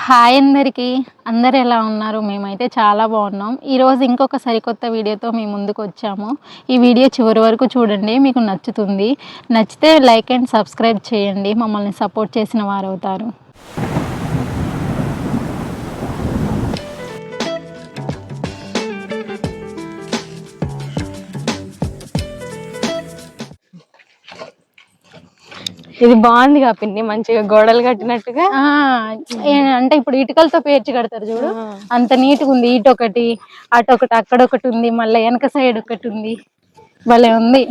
Hi అందరికీ. అందరు ఎలా ఉన్నారు? మేమైతే చాలా బాగున్నాం. ఈరోజు ఇంకొక సరికొత్త వీడియోతో మేము ముందుకు వచ్చాము. ఈ వీడియో చివరి వరకు చూడండి మీకు నచ్చుతుంది. నచ్చితే లైక్ అండ్ సబ్స్క్రైబ్ చేయండి. మమ్మల్ని సపోర్ట్ చేసిన వారు ఇది బాగుంది కా పిన్ని మంచిగా గోడలు కట్టినట్టుగా. ఆ, ఏ- అంటే ఇప్పుడు ఇటుకలతో పేర్చి కడతారు చూడు. అంత నీట్గా ఉంది ఇటు ఒకటి అటు ఒకటి అక్కడ ఒకటి ఉంది మళ్ళీ వెనక సైడ్ ఒకటి ఉంది. భలే ఉంది.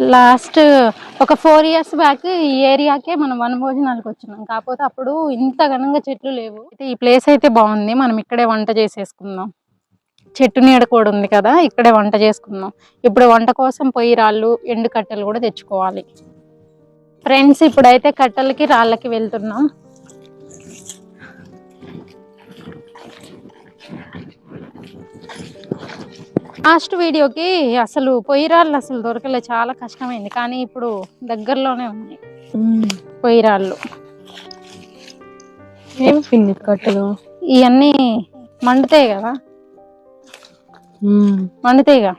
లాస్ట్ ఒక ఫోర్ ఇయర్స్ బ్యాక్ ఈ ఏరియాకే మనం వన భోజనాలకు వచ్చినాం. కాకపోతే అప్పుడు ఇంత ఘనంగా చెట్లు లేవు. అయితే ఈ ప్లేస్ అయితే బాగుంది. మనం ఇక్కడే వంట చేసేసుకుందాం. చెట్టు నీడ కూడా ఉంది కదా ఇక్కడే వంట చేసుకుందాం. ఇప్పుడు వంట కోసం పొయ్యి రాళ్ళు ఎండు కట్టెలు కూడా తెచ్చుకోవాలి. ఫ్రెండ్స్ ఇప్పుడైతే కట్టెలకి రాళ్ళకి వెళ్తున్నాం. లాస్ట్ వీడియోకి అసలు పొయ్యి రాళ్ళు అసలు దొరకలే చాలా కష్టమైంది. కానీ ఇప్పుడు దగ్గరలోనే ఉన్నాయి. పొయ్యి రాళ్ళు. ఏం కట్టలు? ఇవన్నీ మండుతాయి కదా? మండుతాయిగా?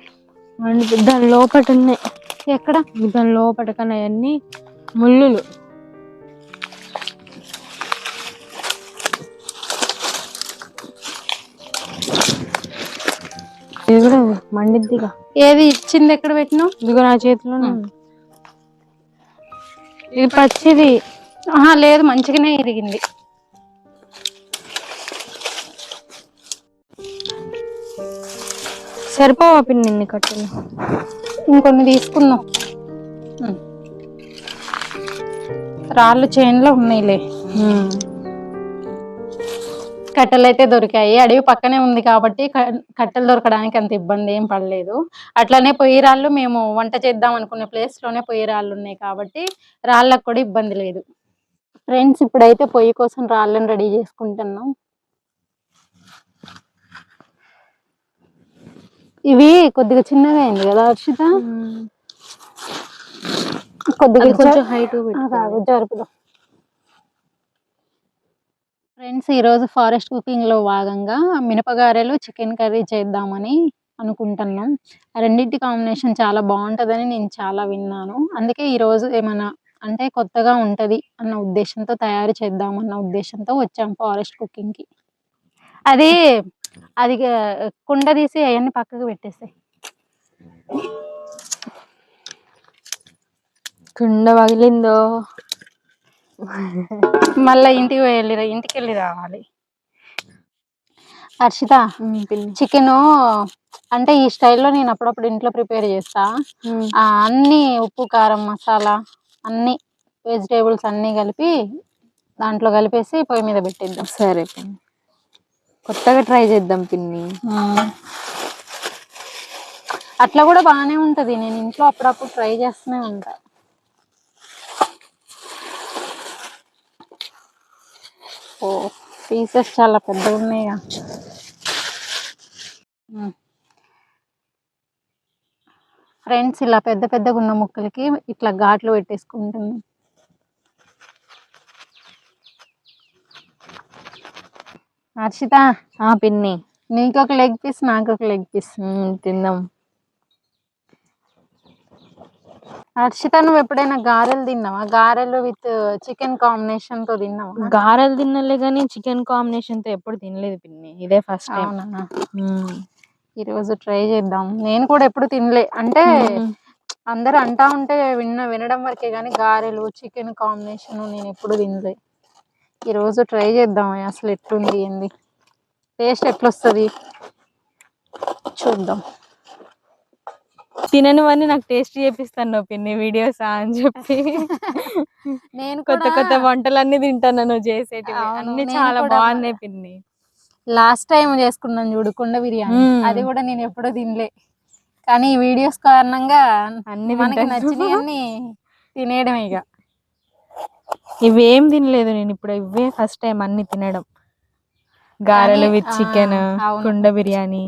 మండి దాని లోపట ఉన్నాయి. ఎక్కడ? దాని లోపట కానీ అవన్నీ ముళ్ళులు. ఇది కూడా మండిద్దిగా. ఏది ఇచ్చింది ఎక్కడ పెట్టినావు? ఇదిగో నా చేతిలోనే. ఉంది. ఇది పచ్చిది. ఆహా లేదు మంచిగానే ఇరిగింది. సరిపోవా పిన్ని కట్టెలు? ఇంకొన్ని తీసుకుందాం. రాళ్ళు చైన్లో ఉన్నాయిలే. కట్టెలు అయితే దొరికాయి. అడవి పక్కనే ఉంది కాబట్టి కట్టెలు దొరకడానికి అంత ఇబ్బంది ఏం పడలేదు. అట్లానే పొయ్యి రాళ్ళు మేము వంట చేద్దాం అనుకునే place లోనే పొయ్యి రాళ్ళు ఉన్నాయి కాబట్టి రాళ్ళకు కూడా ఇబ్బంది లేదు. ఫ్రెండ్స్ ఇప్పుడైతే పొయ్యి కోసం రాళ్ళని రెడీ చేసుకుంటున్నాం. ఇవి కొద్దిగా చిన్నగా అయింది కదా హర్షిత? కొద్దిగా కొంచెం హైట్ జరుపుదాం. ఫ్రెండ్స్ ఈరోజు ఫారెస్ట్ కుకింగ్లో భాగంగా మినపగారెలు చికెన్ కర్రీ చేద్దామని అనుకుంటున్నాం. ఆ రెండింటి కాంబినేషన్ చాలా బాగుంటుందని నేను చాలా విన్నాను. అందుకే ఈరోజు ఏమైనా అంటే కొత్తగా ఉంటది అన్న ఉద్దేశంతో తయారు చేద్దామన్న ఉద్దేశంతో వచ్చాం ఫారెస్ట్ కుకింగ్కి అది అది కుండ తీసి అవన్నీ పక్కకు పెట్టేసాయి. కుండ పగిలిందో మళ్ళీ ఇంటికి వెళ్ళి ఇంటికి వెళ్ళి రావాలి. హర్షిత చికెన్ అంటే ఈ స్టైల్లో నేను అప్పుడప్పుడు ఇంట్లో ప్రిపేర్ చేస్తా. అన్ని ఉప్పు కారం మసాలా అన్ని వెజిటేబుల్స్ అన్ని కలిపి దాంట్లో కలిపేసి పొయ్యి మీద పెట్టేద్దాం. సరే పిన్ని. కొత్తగా ట్రై చేద్దాం పిన్ని. అట్లా కూడా బాగానే ఉంటది. నేను ఇంట్లో అప్పుడప్పుడు ట్రై చేస్తూనే ఉంటా. ఓ పీసెస్ చాలా పెద్దగా ఉన్నాయిగా. ఫ్రెండ్స్ ఇలా పెద్ద పెద్దగా ఉన్న ముక్కలకి ఇట్లా ఘాట్లు పెట్టేసుకుంటున్నాం హర్షిత ఆ పిన్ని. నీకు ఒక లెగ్ పీస్ నాకు ఒక లెగ్ పీస్ తిందాం. హర్షిత నువ్వు ఎప్పుడైనా గారెలు తిన్నావా? గారెలు విత్ చికెన్ కాంబినేషన్తో తిన్నావా? గారెలు తినలే కానీ చికెన్ కాంబినేషన్తో ఎప్పుడు తినలేదు పిన్ని. ఇదే ఫస్ట్ టైం. ఈ రోజు ట్రై చేద్దాం. నేను కూడా ఎప్పుడు తినలే. అంటే అందరు అంటా ఉంటే విన్న వినడం వరకే కానీ గారెలు చికెన్ కాంబినేషన్ నేను ఎప్పుడు తినలే. ఈ రోజు ట్రై చేద్దాం అసలు ఎట్లుంది ఏంది? టేస్ట్ ఎట్లొస్తుంది? చూద్దాం. తిననివన్నీ నాకు టేస్ట్ చేపిస్తాను పిన్ని వీడియోస్ అని చెప్పి. నేను కొత్త కొత్త వంటలన్నీ తింటాను నువ్వు చేసేటివి. అన్ని నేను చాలా బాగున్నాయి పిన్ని. లాస్ట్ టైం చేసుకున్నాను చూడు కుండ బిర్యానీ. అది కూడా నేను ఎప్పుడూ తినలే. కానీ ఈ వీడియోస్ కారణంగా అన్ని మనకి. నచ్చినవి అన్ని తినేయడం ఇక. ఇవేం తినలేదు నేను ఇప్పుడు ఇవే ఫస్ట్ టైం అన్ని తినడం. గారెలు విత్ చికెన్. కుండ బిర్యానీ.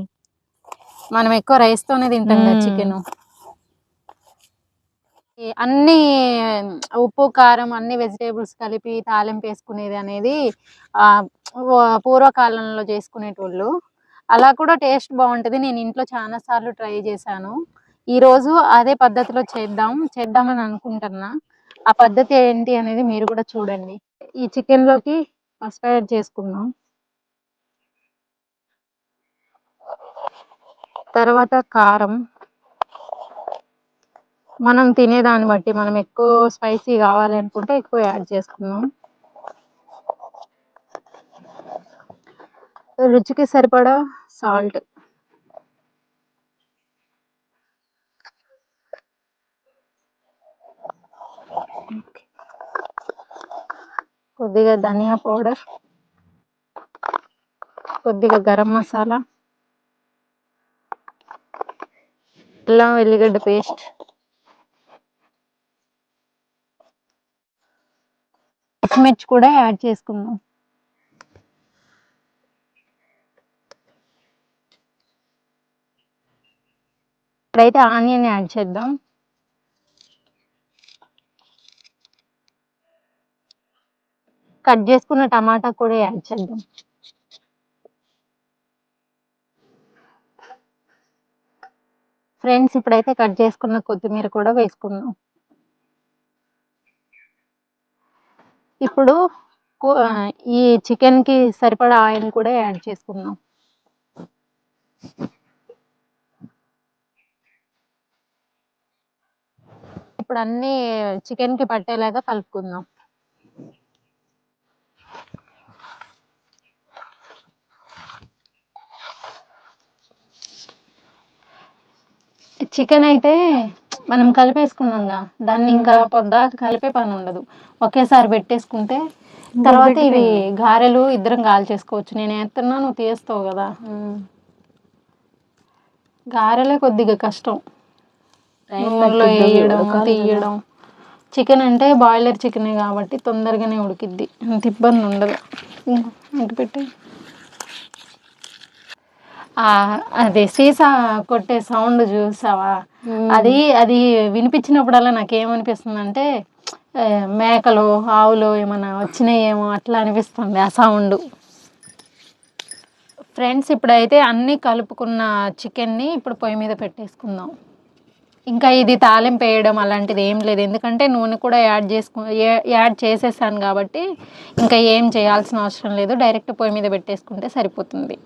మనం ఎక్కువ రైస్ తోనే తింటాం కదా. చికెన్. అన్ని ఉప్పు కారం అన్ని వెజిటేబుల్స్ కలిపి తాలింపు వేసుకునేది అనేది పూర్వకాలంలో చేసుకునేటోళ్ళు. అలా కూడా టేస్ట్ బాగుంటది. నేను ఇంట్లో చాలా సార్లు ట్రై చేశాను. ఈ రోజు అదే పద్ధతిలో చేద్దాం చేద్దామని అనుకుంటున్నా. ఆ పద్ధతి ఏంటి అనేది మీరు కూడా చూడండి. ఈ చికెన్లోకి పసుపు యాడ్ చేసుకుందాం. తర్వాత కారం. మనం తినేదాన్ని బట్టి మనం ఎక్కువ స్పైసీ కావాలి అనుకుంటే ఎక్కువ యాడ్ చేసుకుందాం. రుచికి సరిపడా సాల్ట్. కొద్దిగా ధనియా పౌడర్. కొద్దిగా గరం మసాలా. అల్లం వెల్లిగడ్డ పేస్ట్. పచ్చిమిర్చి కూడా యాడ్ చేసుకుందాం. ఇప్పుడైతే ఆనియన్ యాడ్ చేద్దాం. కట్ చేసుకున్న టమాటా కూడా యాడ్ చేద్దాం. ఫ్రెండ్స్ ఇప్పుడైతే కట్ చేసుకున్న కొత్తిమీర కూడా వేసుకున్నాం. ఇప్పుడు ఈ చికెన్కి సరిపడా ఆయిల్ కూడా యాడ్ చేసుకున్నాం. ఇప్పుడు అన్ని చికెన్కి పట్టేలాగా కలుపుకుందాం. చికెన్ అయితే మనం కలిపేసుకున్నాంగా. దాన్ని ఇంకా పొద్దాక కలిపే పని ఉండదు. ఒకేసారి పెట్టేసుకుంటే తర్వాత ఇవి గారెలు ఇద్దరం గాలి చేసుకోవచ్చు. నేను వేస్తున్నా నువ్వు తీస్తావు కదా. గారెలే కొద్దిగా కష్టం. నూనెలో వేయడం తీయడం. చికెన్ అంటే బాయిలర్ చికెన్ కాబట్టి తొందరగానే ఉడికిద్ది. అంత ఇబ్బంది ఉండదు. ఇంకో పెట్టి అది సీసా కొట్టే సౌండ్ చూసావా? అది అది వినిపించినప్పుడల్లా నాకు ఏమనిపిస్తుంది అంటే మేకలు ఆవులు ఏమైనా వచ్చినాయేమో అట్లా అనిపిస్తుంది ఆ సౌండ్. ఫ్రెండ్స్ ఇప్పుడైతే అన్నీ కలుపుకున్న చికెన్ని ఇప్పుడు పొయ్యి మీద పెట్టేసుకుందాం. ఇంకా ఇది తాలింపు వేయడం అలాంటిది ఏం లేదు. ఎందుకంటే నూనె కూడా యాడ్ చేసుకు యాడ్ చేసేసాను కాబట్టి ఇంకా ఏం చేయాల్సిన అవసరం లేదు. డైరెక్ట్ పొయ్యి మీద పెట్టేసుకుంటే సరిపోతుంది.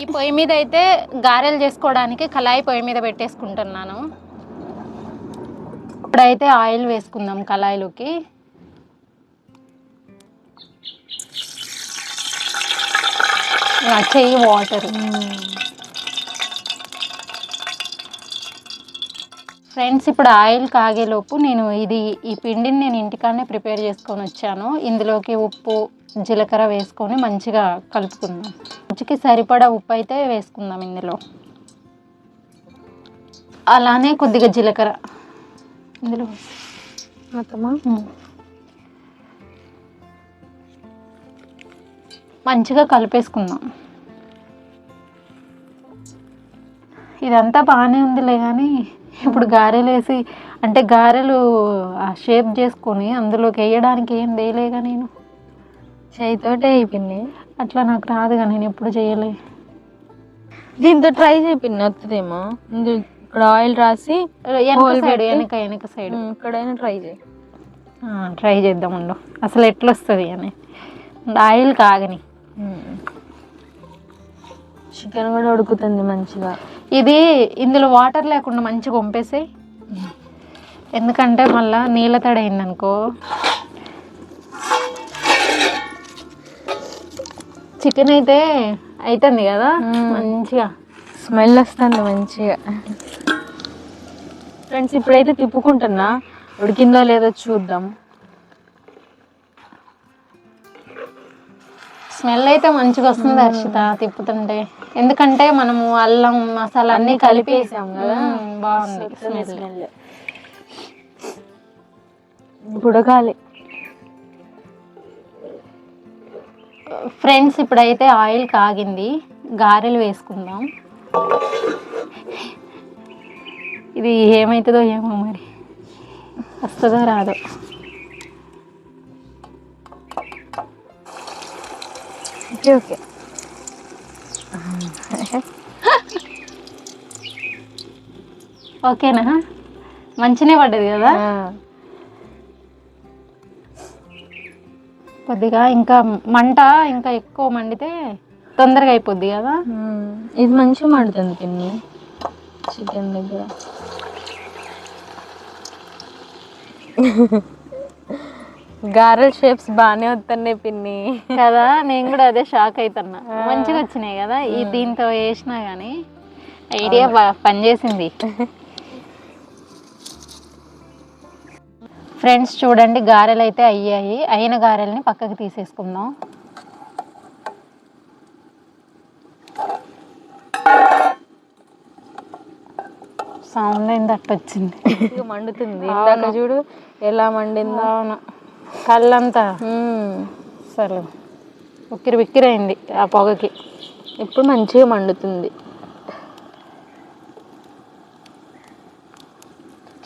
ఈ పొయ్యి మీద అయితే గారెలు చేసుకోవడానికి కళాయి పొయ్యి మీద పెట్టేసుకుంటున్నాను. ఇప్పుడైతే ఆయిల్ వేసుకుందాం కళాయిలోకి. చెయ్యి వాటర్. ఫ్రెండ్స్ ఇప్పుడు ఆయిల్ కాగేలోపు నేను ఇది ఈ పిండిని నేను ఇంటికాడనే ప్రిపేర్ చేసుకొని వచ్చాను. ఇందులోకి ఉప్పు జీలకర్ర వేసుకొని మంచిగా కలుపుకుందాం. రుచికి సరిపడా ఉప్పు అయితే వేసుకుందాం ఇందులో. అలానే కొద్దిగా జీలకర్ర ఇందులో. మంచిగా కలిపేసుకుందాం. ఇదంతా బాగానే ఉందిలే కానీ ఇప్పుడు గారెలు వేసి అంటే గారెలు ఆ షేప్ చేసుకొని అందులోకి వేయడానికి ఏం వేయలేగా నేను. చేయితోటే అయిపోయింది. అట్లా నాకు రాదుగా నేను ఎప్పుడు చేయలే. దీంతో ట్రై చేయింది వస్తుందేమో ఇక్కడ ఆయిల్ రాసి వెనక సైడ్? వెనక వెనక సైడ్ ఇక్కడైనా ట్రై చేయి. ట్రై చేద్దాం ఉండు. అసలు ఎట్లా వస్తుంది అని ఆయిల్ కాగని. చికెన్ కూడా ఉడుకుతుంది మంచిగా. ఇది ఇందులో వాటర్ లేకుండా మంచిగా వంపేసాయి ఎందుకంటే మళ్ళా నీళ్ళ తడి అయిందనుకో. చికెన్ అయితే అవుతుంది కదా. మంచిగా. స్మెల్ వస్తుంది మంచిగా. ఫ్రెండ్స్ ఇప్పుడైతే తిప్పుకుంటున్నా. ఉడికిందో లేదో చూద్దాం. స్మెల్ అయితే మంచిగా వస్తుంది హర్షిత తిప్పుతుంటే. ఎందుకంటే మనము అల్లం మసాలా అన్ని అన్నీ కలిపి కలిపేసాం కదా. బాగుంది స్మెల్. ఉడకాలి ఫ్రెండ్స్ ఇప్పుడైతే ఆయిల్ కాగింది గారెలు వేసుకుందాం. ఇది ఏమవుతుందో ఏమో మరి. వస్తుందో రాదో. Okay okay. ఓకేనా? మంచినే పడ్డది కదా? కొద్దిగా ఇంకా మంట ఇంకా ఎక్కువ మండితే తొందరగా అయిపోద్ది కదా. ఇది మంచిగా మండుతుంది పిన్ని. చికెన్ దగ్గర. గారెల షేప్స్ బాగానే వస్తున్నాయి పిన్ని. కదా నేను కూడా అదే షాక్ అవుతున్నా మంచిగా వచ్చినాయి కదా ఈ దీంతో వేసినా కానీ ఐడియా పనిచేసింది. ఫ్రెండ్స్ చూడండి గారెలు అయితే అయ్యాయి. అయిన గారెల్ని పక్కకి తీసేసుకుందాం. సౌండ్ అయింది వచ్చింది. మండుతుంది. ఇందాక చూడు ఎలా మండిందో. అవును. కళ్ళంతా. అసలు ఉక్కిరి బిక్కిరైంది ఆ పొగకి. ఇప్పుడు మంచిగా మండుతుంది.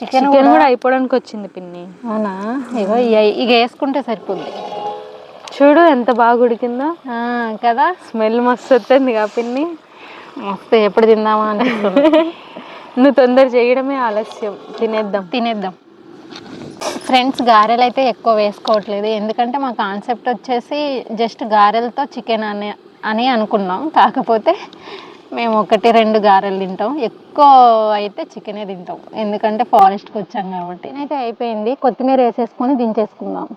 చికెన్ కూడా అయిపోవడానికి వచ్చింది పిన్ని. అవునా? ఇగో ఇక వేసుకుంటే సరిపోద్ది. చూడు ఎంత బాగా ఉడికిందో. కదా? స్మెల్ మస్తు వస్తుంది కా పిన్ని. మస్తు ఎప్పుడు తిందామా అనిపిస్తుంది. నువ్వు తొందర చేయడమే ఆలస్యం. తినేద్దాం. తినేద్దాం. ఫ్రెండ్స్ గారెలు అయితే ఎక్కువ వేసుకోవట్లేదు. ఎందుకంటే మా కాన్సెప్ట్ వచ్చేసి జస్ట్ గారెలతో చికెన్ అని అని అనుకున్నాం. కాకపోతే మేము ఒకటి రెండు గారెలు తింటాం. ఎక్కువ అయితే చికెనే తింటాం. ఎందుకంటే ఫారెస్ట్కి వచ్చాం కాబట్టి. అయితే అయిపోయింది. కొత్తిమీర వేసేసుకొని దించేసుకుందాం.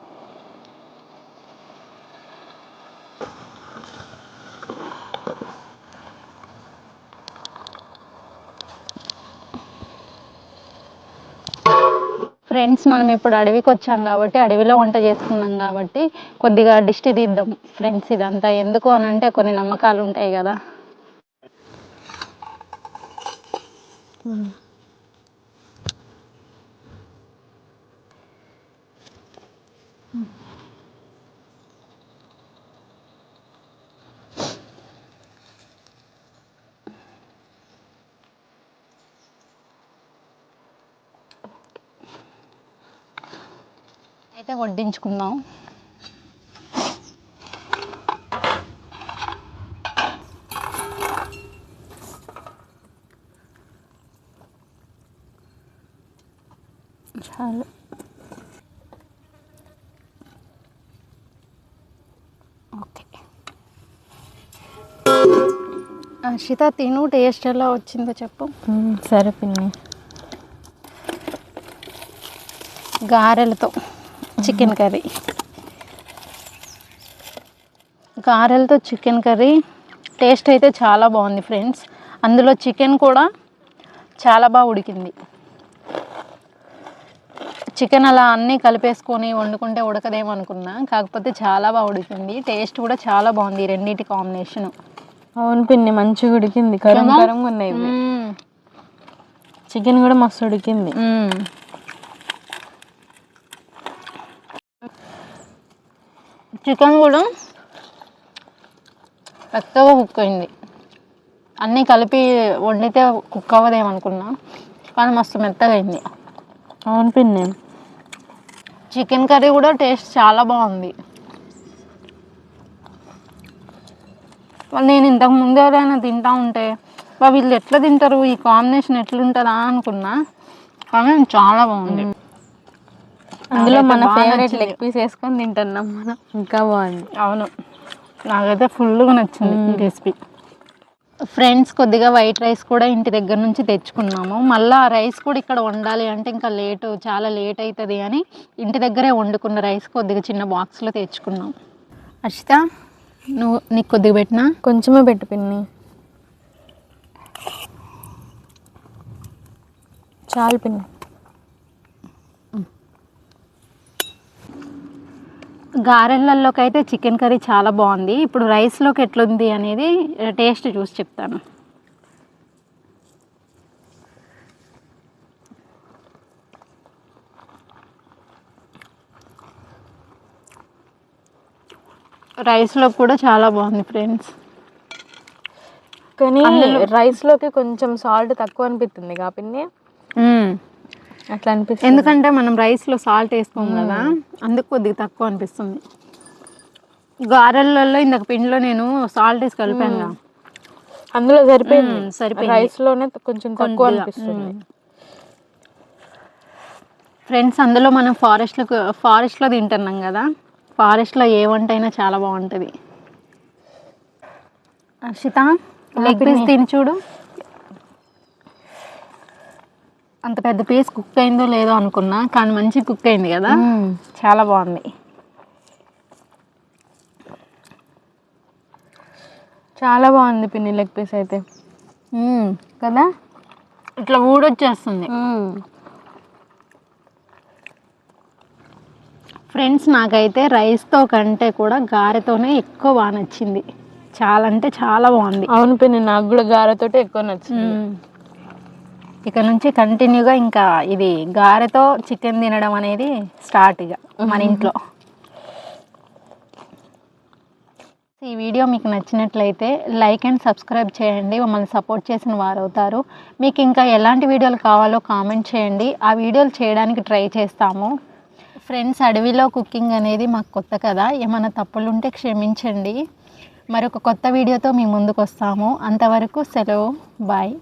ఫ్రెండ్స్ మనం ఇప్పుడు అడవికి వచ్చాం కాబట్టి అడవిలో వంట చేసుకున్నాం కాబట్టి కొద్దిగా దిష్టి తీద్దాం. ఫ్రెండ్స్ ఇదంతా ఎందుకు అని అంటే కొన్ని నమ్మకాలు ఉంటాయి కదా. అయితే వడ్డించుకుందాం. అర్షిత తిను టేస్ట్ ఎలా వచ్చిందో చెప్పు. సరే పిన్ని. గారెలతో చికెన్ కర్రీ. గారెలతో చికెన్ కర్రీ. టేస్ట్ అయితే చాలా బాగుంది ఫ్రెండ్స్. అందులో చికెన్ కూడా చాలా బాగా ఉడికింది. చికెన్ అలా అన్నీ కలిపేసుకొని వండుకుంటే ఉడకదేమో అనుకున్నా. కాకపోతే చాలా బాగా ఉడికింది. టేస్ట్ కూడా చాలా బాగుంది రెండింటి కాంబినేషన్. అవును పిన్ని మంచిగా ఉడికింది. కరం? కరంగా ఉన్నాయి. చికెన్ కూడా మస్తు ఉడికింది. చికెన్ కూడా మెత్తగా కుక్ అయింది. అన్నీ కలిపి వండితే కుక్ అవ్వదేమనుకున్నా కానీ మస్తు మెత్తగా అయింది. అవును పిన్ని. చికెన్ కర్రీ కూడా టేస్ట్ చాలా బాగుంది. వాళ్ళు నేను ఇంతకు ముందు ఎవరైనా తింటా ఉంటే "వా, వీళ్ళు ఎట్లా తింటారు? ఈ కాంబినేషన్ ఎట్లుంటుందా? అనుకున్నా. కానీ చాలా బాగుంది. అందులో మన ఫేవరెట్. లెగ్ పీస్ వేసుకొని తింటున్నాం మనం. ఇంకా బాగుంది. అవును. నాకైతే ఫుల్గా నచ్చింది ఈ రెసిపీ ఫ్రెండ్స్ కొద్దిగా వైట్ రైస్ కూడా ఇంటి దగ్గర నుంచి తెచ్చుకున్నాము. మళ్ళీ ఆ రైస్ కూడా ఇక్కడ వండాలి అంటే ఇంకా లేటు చాలా లేట్ అవుతుంది అని ఇంటి దగ్గరే వండుకున్న రైస్ కొద్దిగా చిన్న బాక్స్లో తెచ్చుకున్నాం. అర్షిత నువ్వు నీకు కొద్దిగా పెట్టినా? కొంచెమే పెట్టు పిన్ని. చాలు పిన్ని. గారెలలోకి అయితే చికెన్ కర్రీ చాలా బాగుంది. ఇప్పుడు రైస్లోకి ఎట్లుంది అనేది టేస్ట్ చూసి చెప్తాను. రైస్లో కూడా చాలా బాగుంది ఫ్రెండ్స్. కానీ అందులో- రైస్లోకి కొంచెం సాల్ట్ తక్కువ అనిపిస్తుంది కా పిన్ని. అట్లా అనిపిస్తుంది. ఎందుకంటే మనం రైస్లో సాల్ట్ వేసుకోం కదా అందుకు కొద్దిగా తక్కువ అనిపిస్తుంది. గారెలలో ఇందాక పిండిలో నేను సాల్ట్ వేసి కలిపాను కదా. అందులో సరిపోయింది. సరిపోయింది. రైస్లోనే కొంచెం తక్కువ అనిపిస్తుంది. ఫ్రెండ్స్ అందులో మనం ఫారెస్ట్లో ఫారెస్ట్లో తింటున్నాం కదా ఫారెస్ట్లో ఏ వంట అయినా చాలా బాగుంటుంది. హర్షిత లెగ్ పీస్ తిని చూడు. అంత పెద్ద పీస్ కుక్ అయిందో లేదో అనుకున్నా కానీ మంచి కుక్ అయింది కదా. చాలా బాగుంది. చాలా బాగుంది పిన్ని లెగ్ పీస్ అయితే. కదా? ఇట్లా ఊడొచ్చేస్తుంది. ఫ్రెండ్స్ నాకైతే రైస్తో కంటే కూడా గారెతోనే ఎక్కువ బాగా నచ్చింది. చాలా అంటే చాలా బాగుంది. అవును పిన్ని నాకు కూడా గారెతోటి ఎక్కువ నచ్చింది. ఇక నుంచి కంటిన్యూగా ఇంకా ఇది గారెతో చికెన్ తినడం అనేది స్టార్ట్ ఇక మన ఇంట్లో. ఈ వీడియో మీకు నచ్చినట్లయితే లైక్ అండ్ సబ్స్క్రైబ్ చేయండి. మమ్మల్ని సపోర్ట్ చేసిన వారు అవుతారు. మీకు ఇంకా ఎలాంటి వీడియోలు కావాలో కామెంట్ చేయండి. ఆ వీడియోలు చేయడానికి ట్రై చేస్తాము. ఫ్రెండ్స్ అడవిలో కుకింగ్ అనేది మాకు కొత్త కదా. ఏమైనా తప్పులు ఉంటే క్షమించండి. మరొక కొత్త వీడియోతో మీ ముందుకు వస్తాము అంతవరకు సెలవు. బాయ్.